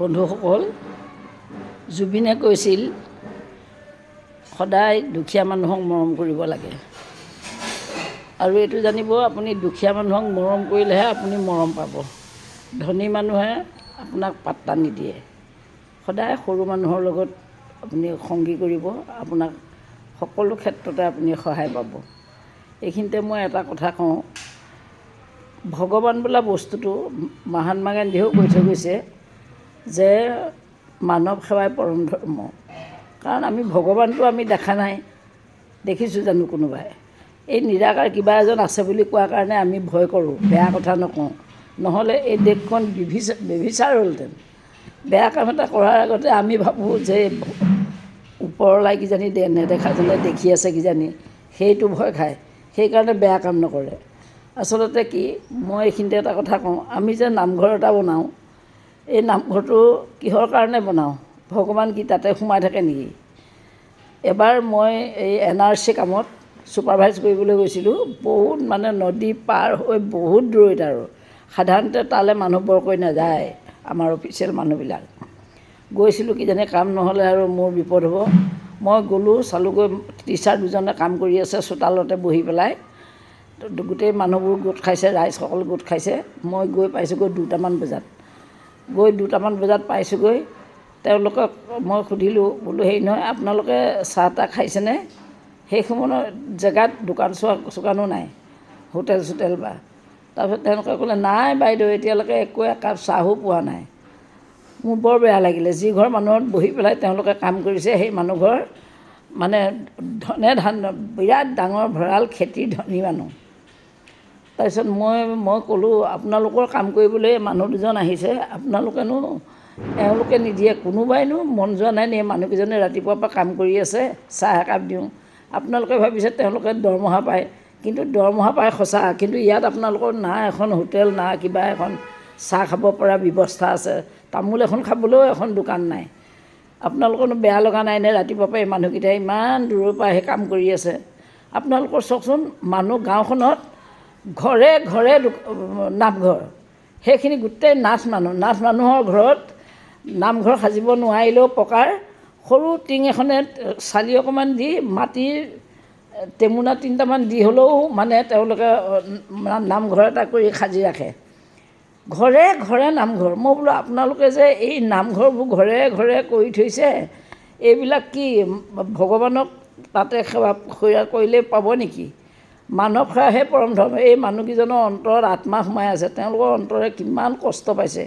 বন্ধুসকল জুবিনে কৈছিল সদায় দুখীয়া মানুহক মৰম কৰিব লাগে। আৰু এইটো জানিব আপুনি দুখীয়া মানুহক মৰম কৰিলেহে আপুনি মৰম পাব। ধনী মানুহে আপোনাক পাত্তা নিদিয়ে। সদায় সৰু মানুহৰ লগত আপুনি সংগী কৰিব আপোনাক সকলো ক্ষেত্ৰতে আপুনি সহায় পাব। এইখিনিতে মই এটা কথা কওঁ ভগৱান বোলা বস্তুটো মহাত্মা গান্ধীয়েও কৈ থৈ গৈছে যে মানৱ সেৱাই পৰম ধৰ্ম। কাৰণ আমি ভগৱানটো আমি দেখা নাই দেখিছোঁ জানো কোনোবাই। এই নিৰাকাৰ কিবা এজন আছে বুলি কোৱাৰ কাৰণে আমি ভয় কৰোঁ বেয়া কথা নকওঁ। নহ'লে এই দেশখন বিভিচাৰ বেভিচাৰ হ'লহেঁতেন। বেয়া কাম এটা কৰাৰ আগতে আমি ভাবোঁ যে ওপৰলাই কিজানি নেদেখাজনে দেখি আছে কিজানি সেইটো ভয় খায়। সেইকাৰণে বেয়া কাম নকৰে। আচলতে কি মই এইখিনিতে এটা কথা কওঁ আমি যে নামঘৰ এটা বনাওঁ এই নামঘৰটো কিহৰ কাৰণে বনাওঁ? ভগৱান কি তাতে সোমাই থাকে নেকি? এবাৰ মই এই এন আৰ চি কামত ছুপাৰভাইজ কৰিবলৈ গৈছিলোঁ। বহুত মানে নদী পাৰ হৈ বহুত দূৰৈত আৰু। সাধাৰণতে তালৈ মানুহ বৰকৈ নাযায় আমাৰ অফিচিয়েল মানুহবিলাক। গৈছিলোঁ কিজানি কাম নহ'লে আৰু মোৰ বিপদ হ'ব। মই গ'লোঁ চালোঁগৈ টিচাৰ দুজনে কাম কৰি আছে চোতালতে বহি পেলাই। গোটেই মানুহবোৰ গোট খাইছে ৰাইজসকল গোট খাইছে। মই গৈ পাইছোঁগৈ দুটামান বজাত। গৈ দুটামান বজাত পাইছোঁগৈ। তেওঁলোকক মই সুধিলোঁ বোলো হেৰি নহয় আপোনালোকে চাহ তাহ খাইছেনে? সেই সময়ত জেগাত দোকান চোৱা চোকানো নাই হোটেল চোটেল বা। তাৰপিছত তেওঁলোকে ক'লে নাই বাইদেউ এতিয়ালৈকে একো একাপ চাহো পোৱা নাই। মোৰ বৰ বেয়া লাগিলে। যি ঘৰ মানুহত বহি পেলাই তেওঁলোকে কাম কৰিছে সেই মানুহঘৰ মানে ধনে ধান বিৰাট ডাঙৰ ভঁৰাল খেতিৰ ধনী মানুহ। তাৰপিছত মই মই ক'লোঁ আপোনালোকৰ কাম কৰিবলৈ মানুহ দুজন আহিছে আপোনালোকেনো এওঁলোকে নিদিয়ে কোনোবাইনো মন যোৱা নাই নি মানুহকেইজনে ৰাতিপুৱাৰ পৰা কাম কৰি আছে চাহ একাপ দিওঁ। আপোনালোকে ভাবিছে তেওঁলোকে দৰমহা পায় কিন্তু দৰমহা পায় সঁচা কিন্তু ইয়াত আপোনালোকৰ না এখন হোটেল না কিবা এখন চাহ খাব পৰা ব্যৱস্থা আছে তামোল এখন খাবলৈও এখন দোকান নাই। আপোনালোকৰনো বেয়া লগা নাই নে ৰাতিপুৱাৰ পৰা এই মানুহকেইটাই ইমান দূৰৰ পৰা আহি কাম কৰি আছে? আপোনালোকৰ চাওকচোন মানুহ গাঁওখনত ঘৰে ঘৰে নামঘৰ। সেইখিনি গোটেই নাথ মানুহ নাথ মানুহৰ ঘৰত নামঘৰ সাজিব নোৱাৰিলেও পকাৰ সৰু টিং এখনে চালি অকণমান দি মাটিৰ টেমুনা তিনিটামান দি হ'লেও মানে তেওঁলোকে নামঘৰ এটা কৰি সাজি ৰাখে। ঘৰে ঘৰে নামঘৰ। মই বোলো আপোনালোকে যে এই নামঘৰবোৰ ঘৰে ঘৰে কৰি থৈছে এইবিলাক কি ভগৱানক তাতে সেৱা সেৱা কৰিলেই পাব নেকি? মানৱ সেৱাহে পৰম ধৰ্ম। এই মানুহকেইজনৰ অন্তৰত আত্মা সোমাই আছে তেওঁলোকৰ অন্তৰে কিমান কষ্ট পাইছে।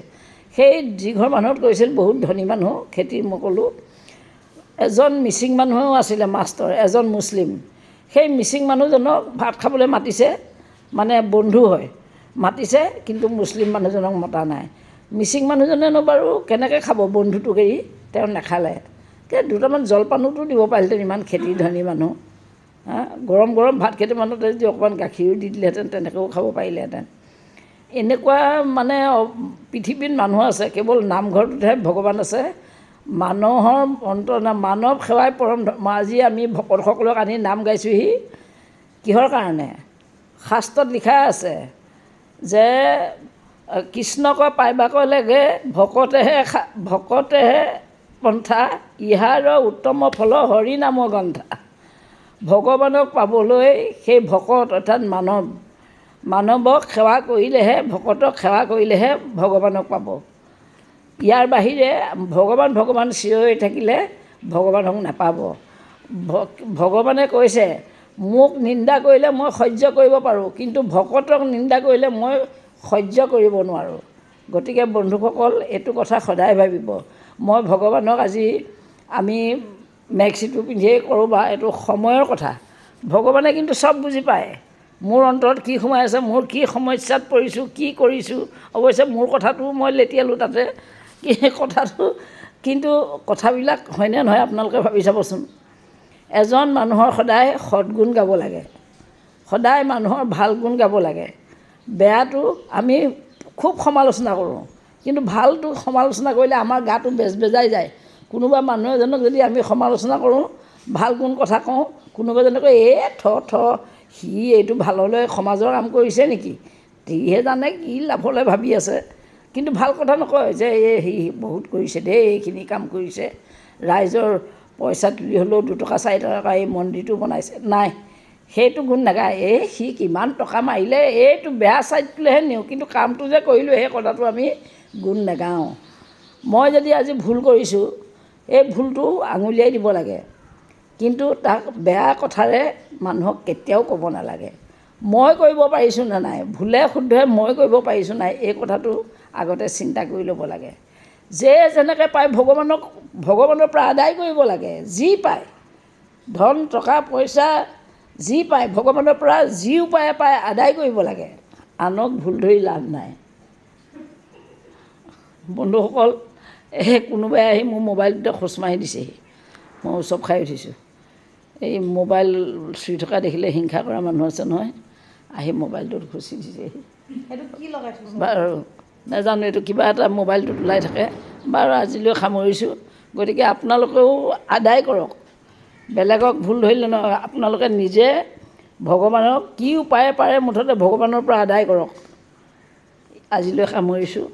সেই যিঘৰ মানুহত কৈছিল বহুত ধনী মানুহ খেতি মই ক'লোঁ। এজন মিচিং মানুহেও আছিলে মাষ্টৰ এজন মুছলিম। সেই মিচিং মানুহজনক ভাত খাবলৈ মাতিছে মানে বন্ধু হয়। মাতিছে কিন্তু মুছলিম মানুহজনক মতা নাই। মিচিং মানুহজনেনো বাৰু কেনেকৈ খাব বন্ধুটোক এৰি তেওঁ নাখালে। দুটামান জলপানোতো দিব পাৰিলেহেঁতেন ইমান খেতি ধনী মানুহ। গৰম গৰম ভাত কেইটামানতে যদি অকণমান গাখীৰো দি দিলেহেঁতেন তেনেকৈও খাব পাৰিলেহেঁতেন। এনেকুৱা মানে পৃথিৱীত মানুহ আছে কেৱল নামঘৰটোতহে ভগৱান আছে। মানুহৰ অন্তৰ না মানৱ সেৱাই পৰম আজি আমি ভকতসকলক আনি নাম গাইছোঁহি। কিহৰ কাৰণে? শাস্ত্ৰত লিখা আছে যে কৃষ্ণক পাইবাক লাগে ভকতেহে ভকতেহে পন্থা ইহাৰ উত্তম ফল হৰি নাম গ্ৰন্থা ভগৱানক পাবলৈ সেই ভকত অৰ্থাৎ মানৱ মানৱক সেৱা কৰিলেহে ভকতক সেৱা কৰিলেহে ভগৱানক পাব। ইয়াৰ বাহিৰে ভগৱান ভগৱান চিঞৰি থাকিলে ভগৱানক নাপাব। ভগৱানে কৈছে মোক নিন্দা কৰিলে মই সহ্য কৰিব পাৰোঁ কিন্তু ভকতক নিন্দা কৰিলে মই সহ্য কৰিব নোৱাৰোঁ। গতিকে বন্ধুসকল এইটো কথা সদায় ভাবিব। মই ভগৱানক আজি আমি মেক্সিটো পিন্ধিয়েই কৰোঁ বা এইটো সময়ৰ কথা। ভগৱানে কিন্তু চব বুজি পায়। মোৰ অন্তৰত কি সোমাই আছে মোৰ কি সমস্যাত পৰিছোঁ কি কৰিছোঁ অৱশ্যে মোৰ কথাটো মই লেটিয়ালোঁ তাতে। কি কথাটো কিন্তু কথাবিলাক হয়নে নহয় আপোনালোকে ভাবি চাবচোন। এজন মানুহৰ সদায় সৎগুণ গাব লাগে। সদায় মানুহৰ ভাল গুণ গাব লাগে। বেয়াটো আমি খুব সমালোচনা কৰোঁ। কিন্তু ভালটো সমালোচনা কৰিলে আমাৰ গাটো বেজ বেজাই যায়। কোনোবা মানুহ এজনক যদি আমি সমালোচনা কৰোঁ ভাল গুণ কথা কওঁ কোনোবা এজনে কয় এ থ থ সি এইটো ভাললৈ সমাজৰ কাম কৰিছে নেকি? সিহে জানে কি লাভলৈ ভাবি আছে। কিন্তু ভাল কথা নকয় যে এই সি বহুত কৰিছে দেই এইখিনি কাম কৰিছে। ৰাইজৰ পইচা তুলি হ'লেও দুটকা চাৰি টকা এই মন্দিৰটো বনাইছে। নাই সেইটো গুণ নাগায়। এই সি কিমান টকা মাৰিলে এইটো বেয়া ছাইডটোলৈহে নিওঁ। কিন্তু কামটো যে কৰিলোঁ সেই কথাটো আমি গুণ নেগাওঁ। মই যদি আজি ভুল কৰিছোঁ এই ভুলটো আঙুলিয়াই দিব লাগে। কিন্তু তাক বেয়া কথাৰে মানুহক কেতিয়াও ক'ব নালাগে। মই কৰিব পাৰিছোঁ নে নাই? ভুলে শুদ্ধে মই কৰিব পাৰিছোঁ নাই? এই কথাটো আগতে চিন্তা কৰি ল'ব লাগে। যে যেনেকৈ পায় ভগৱানক ভগৱানৰ পৰা আদায় কৰিব লাগে যি পায়। ধন টকা পইচা যি পায় ভগৱানৰ পৰা যি উপায়ে পায় আদায় কৰিব লাগে। আনক ভুল ধৰি লাভ নাই। বন্ধুসকল এই কোনোবাই আহি মোৰ মোবাইলটোতে খোচ মাৰি দিছেহি। মই উচপ খাই উঠিছোঁ। এই মোবাইল চুই থকা দেখিলে হিংসা কৰা মানুহ আছে নহয়। আহি মোবাইলটোত খুচি দিছেহি। বাৰু নাজানো এইটো কিবা এটা মোবাইলটোত ওলাই থাকে। বাৰু আজিলৈ সামৰিছোঁ। গতিকে আপোনালোকেও আদায় কৰক। বেলেগক ভুল ধৰিলে নহয়। আপোনালোকে নিজে ভগৱানক কি উপায়ে পাৰে মুঠতে ভগৱানৰ পৰা আদায় কৰক। আজিলৈ সামৰিছোঁ।